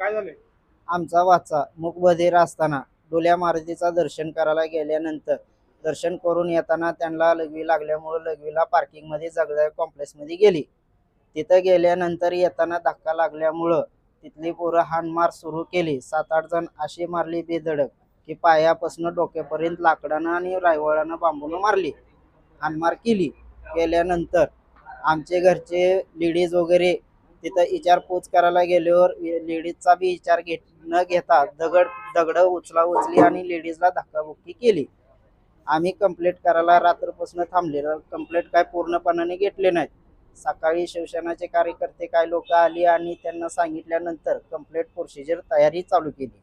काय झाले आमचा वाचा. मुकबधीर असताना डोल्या मारुतीचा दर्शन करायला गेल्यानंतर दर्शन करून येताना त्यांना लघवी लागल्यामुळं लघवीला पार्किंगमध्ये जगदाय कॉम्प्लेक्समध्ये गेली. तिथं गेल्यानंतर येताना धक्का लागल्यामुळं तिथली पोरं हाणमार सुरू केली. सात आठ जण अशी मारली बेधडक की पायापासून डोक्यापर्यंत लाकडानं आणि रायवळानं बांबून मारली. हाणमार केली. केल्यानंतर आमचे घरचे लेडीज वगैरे तिथं विचारपूस करायला गेल्यावर लेडीजचा बी विचार घेत न घेता दगड दगड उचला उचली आणि लेडीजला धक्काबुक्की केली. आम्ही कंप्लेंट करायला रात्रपासून थांबलेलो. कंप्लेंट काय पूर्णपणाने घेतले नाहीत. सकाळी शिवसेनाचे कार्यकर्ते काय लोक आली आणि त्यांना सांगितल्यानंतर कंप्लेंट प्रोसिजर तयारी चालू केली.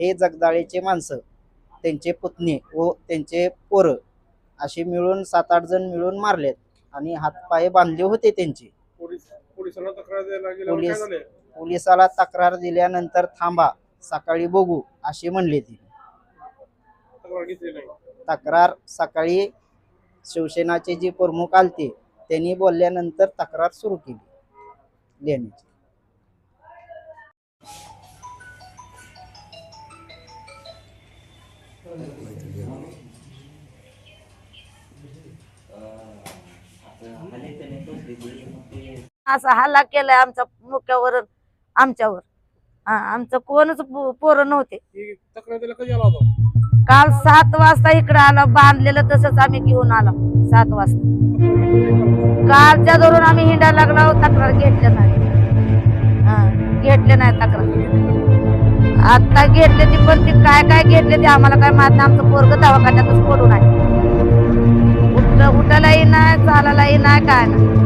हे जगदाळेचे माणसं त्यांचे पुतणे व त्यांचे पोरं असे मिळून सात आठ जण मिळून मारलेत आणि हातपाय बांधले होते त्यांचे. पोलीस पोलिसांना तक्रार द्यायला गेल्यावर काय पोलीस- झाले पोलिसाला तक्रार दिल्यानंतर थांबा सकाळी बघू अशी म्हणली ती. तक्रार घेतली नाही. तक्रार सकाळी शिवसेनाचे जे प्रमुख आलते त्यांनी बोलल्यानंतर तक्रार सुरू केली. लिहिण्याची असा हल्ला केलाय आमच्या मुख्यावर आमच्यावर. हा, आमचं कोणच पो- पोरं नव्हते. ही तक्रार द्यायला कधी आला होता? काल सात वाजता इकडे आलो बांधलेलं तसंच आम्ही घेऊन आलो सात वाजता. कालच्या धरून आम्ही हिंडायला लागलो तक्रार घेतल्या नाही. हा, घेतले नाही तक्रार. आता घेतले ती पण ती काय काय घेतले ते आम्हाला काय माहीत नाही. आमचं पोरग दवाखान्यातच पडून आहे. उठ उठायलाही नाही चालायलाही नाही काय नाही.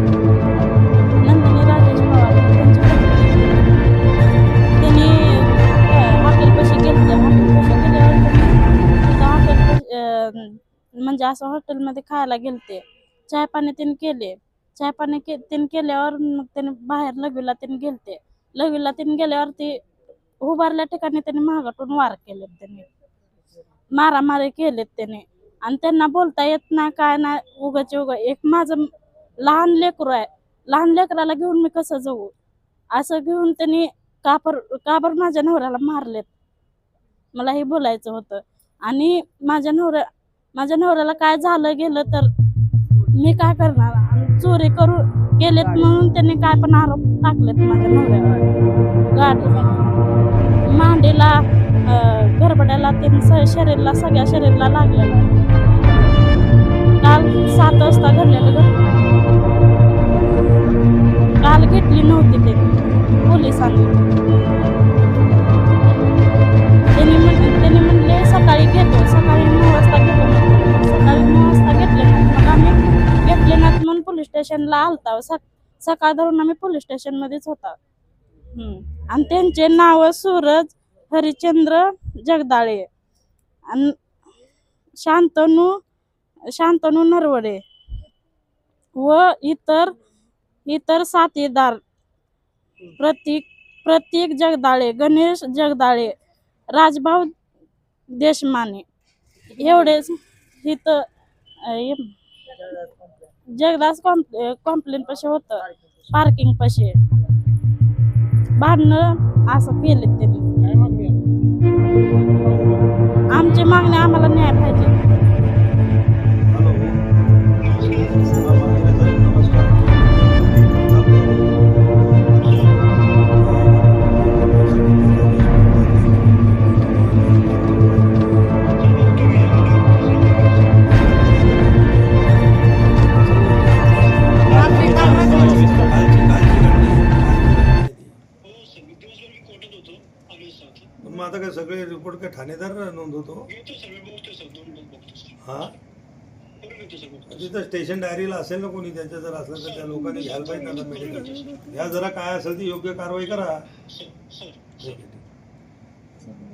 असं हॉटेलमध्ये खायला गेलते. चाय पाणी त्यांनी केले. चाय पाणी के त्यांनी केल्यावर मग त्याने बाहेर लघवीला त्यांनी गेलते. लघवीला त्यांनी गेल्यावर ते उभारल्या ठिकाणी त्यांनी महागाटून वार केलेत त्यांनी मारामारी केलेत त्याने आणि त्यांना बोलता येत नाही काय ना उगाचे उगा एक माझं लहान लेकरू आहे. लहान लेकराला घेऊन मी कसं जाऊ? असं घेऊन त्यांनी कापर काबर माझ्या नवऱ्याला मारलेत. मला हे बोलायचं होतं. आणि माझ्या नवऱ्या माझ्या नवऱ्याला काय झालं गेलं तर मी काय करणार? आणि चोरी करू गेलेत म्हणून त्यांनी काय पण आरोप टाकलेत माझ्या नवऱ्यावर. गाडी मांडीला घरबड्याला त्यांनी स- शरीरला सगळ्या शरीरला लागलेलं काल सात वाजता घडलेलं काल घेतली नव्हती ते स्टेशनला आलता. सकाळ धरून आम्ही पोलीस स्टेशनमध्येच होता. आणि त्यांचे नाव सूरज हरिचंद्र जगदाळे आणि शांतनू शांतनू नरवडे व इतर इतर साथीदार प्रतीक प्रतीक जगदाळे गणेश जगदाळे राजभाऊ देशमाने. एवढेच. इथं जगदास कॉम्प्लेन पशे होतं. पार्किंग पशे. भांडणं असं केले त्यांनी. आमची मागणी आम्हाला न्याय पाहिजे. पण मग आता काय सगळे रिपोर्ट काय ठाणेदार नोंदवतो? हा? तिथं स्टेशन डायरीला असेल ना कोणी त्यांच्या जर असलं तर त्या लोकांनी घ्यायला पाहिजे त्यांना मेडिकल ह्या जरा काय असेल ती योग्य कारवाई करा. ठीक आहे ठीक